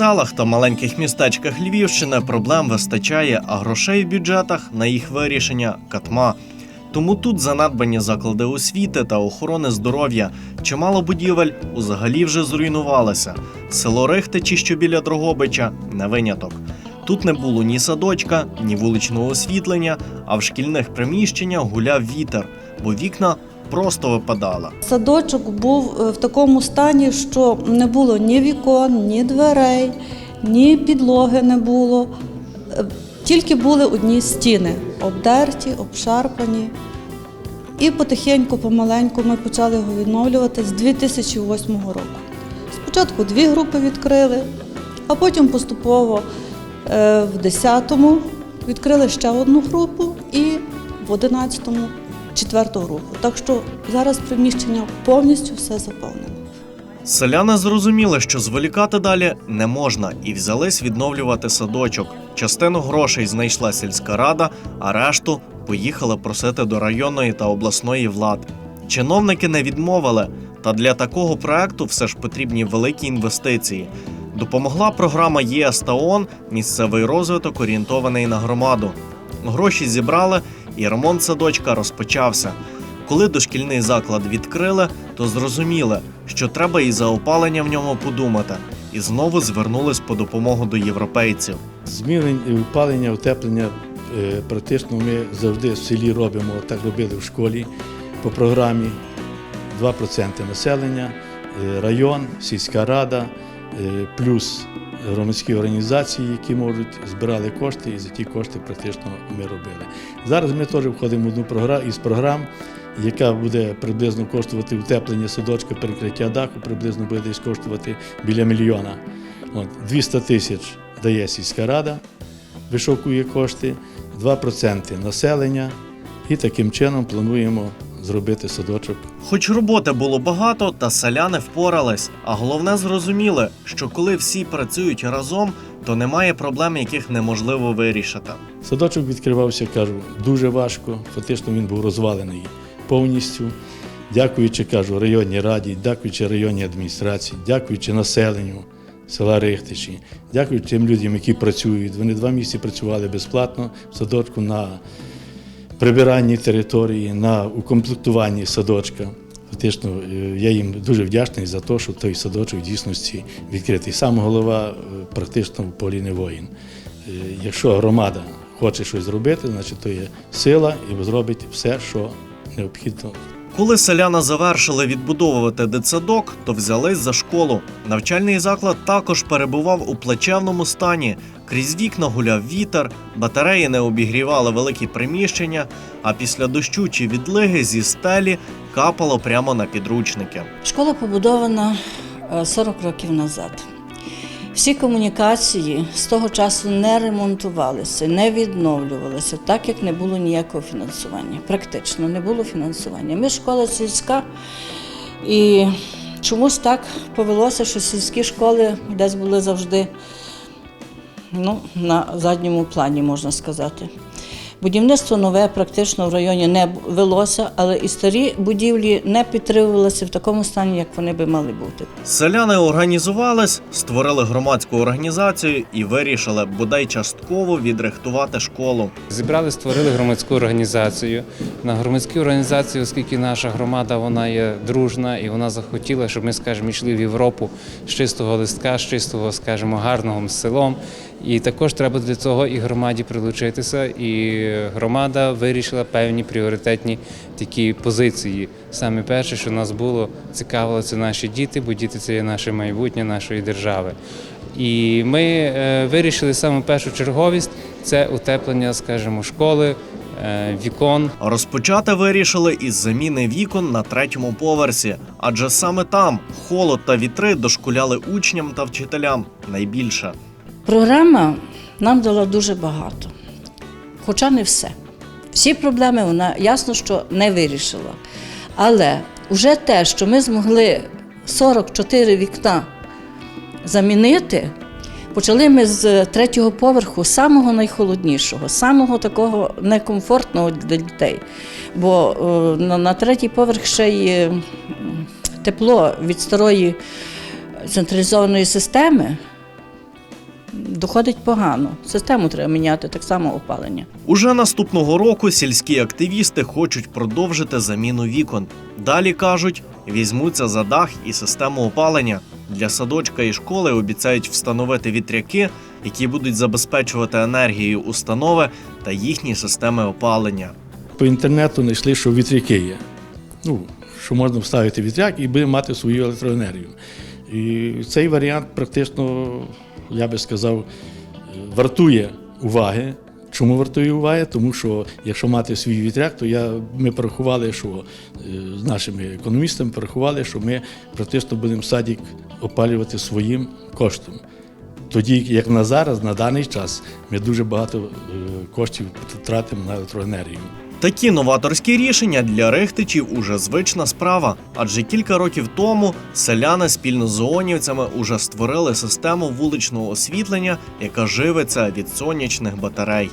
селах та маленьких містечках Львівщини проблем вистачає, а грошей в бюджетах на їх вирішення катма. Тому тут занедбані заклади освіти та охорони здоров'я. Чимало будівель узагалі вже зруйнувалися. Село Рихтичі, що біля Дрогобича, не виняток. Тут не було ні садочка, ні вуличного освітлення, а в шкільних приміщеннях гуляв вітер, бо вікна просто випадали. Садочок був е, в такому стані, що не було ні вікон, ні дверей, ні підлоги не було. Е, Тільки були одні стіни обдерті, обшарпані. І потихеньку, помаленьку ми почали його відновлювати з 2008 року. Спочатку дві групи відкрили, а потім поступово е, в 10-му відкрили ще одну групу і в 11-му четверту групу. Так що зараз приміщення повністю все заповнено. Селяни зрозуміли, що зволікати далі не можна, і взялись відновлювати садочок. Частину грошей знайшла сільська рада, а решту поїхали просити до районної та обласної влади. Чиновники не відмовили, та для такого проекту все ж потрібні великі інвестиції. Допомогла програма ЄС та ООН місцевий розвиток орієнтований на громаду. Гроші зібрали, і ремонт садочка розпочався. Коли дошкільний заклад відкрили, то зрозуміли, що треба і за опалення в ньому подумати, і знову звернулись по допомогу до європейців. Зміни опалення, утеплення е, практично ми завжди в селі робимо, так робили в школі по програмі 2% населення, е, район, сільська рада, е, плюс громадські організації, які можуть збирали кошти, і за ті кошти практично ми робили. Зараз ми теж входимо в одну програму із програм, яка буде приблизно коштувати утеплення садочка, перекриття даху, приблизно буде десь коштувати біля мільйона. От, 200 тисяч дає сільська рада, вишовкує кошти, 2% населення, і таким чином плануємо зробити садочок Хоч роботи було багато, та селяни впорались. А головне зрозуміли, що коли всі працюють разом, то немає проблем, яких неможливо вирішити. Садочок відкривався, кажу, дуже важко. Фактично він був розвалений повністю. Дякуючи, кажу, районній раді, дякуючи районній адміністрації, дякуючи населенню села Рихтичі, дякуючи тим людям, які працюють. Вони два місяці працювали безплатно в садочку на прибиранні території, на укомплектуванні садочка. Фактично, е, я їм дуже вдячний за те, що той садочок в дійсності відкритий. Сам голова е, практично в полі не воїн. Е, Якщо громада хоче щось зробити, значить то є сила і зробить все, що необхідно Коли селяни завершили відбудовувати дитсадок, то взялись за школу. Навчальний заклад також перебував у плачевному стані. Крізь вікна гуляв вітер, батареї не обігрівали великі приміщення, а після дощу чи відлиги зі стелі капало прямо на підручники. Школа побудована е, 40 років назад. Всі комунікації з того часу не ремонтувалися, не відновлювалися, так як не було ніякого фінансування. Практично не було фінансування. Ми школа сільська, і чомусь так повелося, що сільські школи десь були завжди ну, на задньому плані, можна сказати. Будівництво нове практично в районі не велося, але і старі будівлі не підтримувалися в такому стані, як вони би мали бути. Селяни організувались, створили громадську організацію і вирішили бодай частково відрихтувати школу. Зібрали, створили громадську організацію. На громадській організації, оскільки наша громада вона є дружна і вона захотіла, щоб ми, скажімо, йшли в Європу з чистого листка, з чистого, скажімо, гарного селом. І також треба для цього і громаді прилучитися. І громада вирішила певні пріоритетні такі позиції. Саме перше, що нас було цікавило, це наші діти, бо діти це є наше майбутнє нашої держави. І ми е, вирішили саме першу черговість це утеплення, скажімо, школи, е, вікон. Розпочати вирішили із заміни вікон на третьому поверсі, адже саме там холод та вітри дошкуляли учням та вчителям найбільше. Програма нам дала дуже багато, хоча не все. Всі проблеми вона ясно, що не вирішила. Але вже те, що ми змогли 44 вікна замінити, почали ми з третього поверху, самого найхолоднішого, самого такого некомфортного для дітей. Бо е, на, третій поверх ще й тепло від старої централізованої системи доходить погано. Систему треба міняти, так само опалення. Уже наступного року сільські активісти хочуть продовжити заміну вікон. Далі кажуть, візьмуться за дах і систему опалення. Для садочка і школи обіцяють встановити вітряки, які будуть забезпечувати енергією установи та їхні системи опалення. По інтернету знайшли, що вітряки є. Ну, що можна вставити вітряк і буде мати свою електроенергію. І цей варіант практично, я би сказав, вартує уваги. Чому вартує уваги? Тому що якщо мати свій вітряк, то я, ми порахували, що е, з нашими економістами порахували, що ми практично будемо садик опалювати своїм коштом. Тоді, як на зараз, на даний час, ми дуже багато е, коштів тратимо на електроенергію. Такі новаторські рішення для рихтичів уже звична справа, адже кілька років тому селяни спільно з ООНівцями уже створили систему вуличного освітлення, яка живиться від сонячних батарей.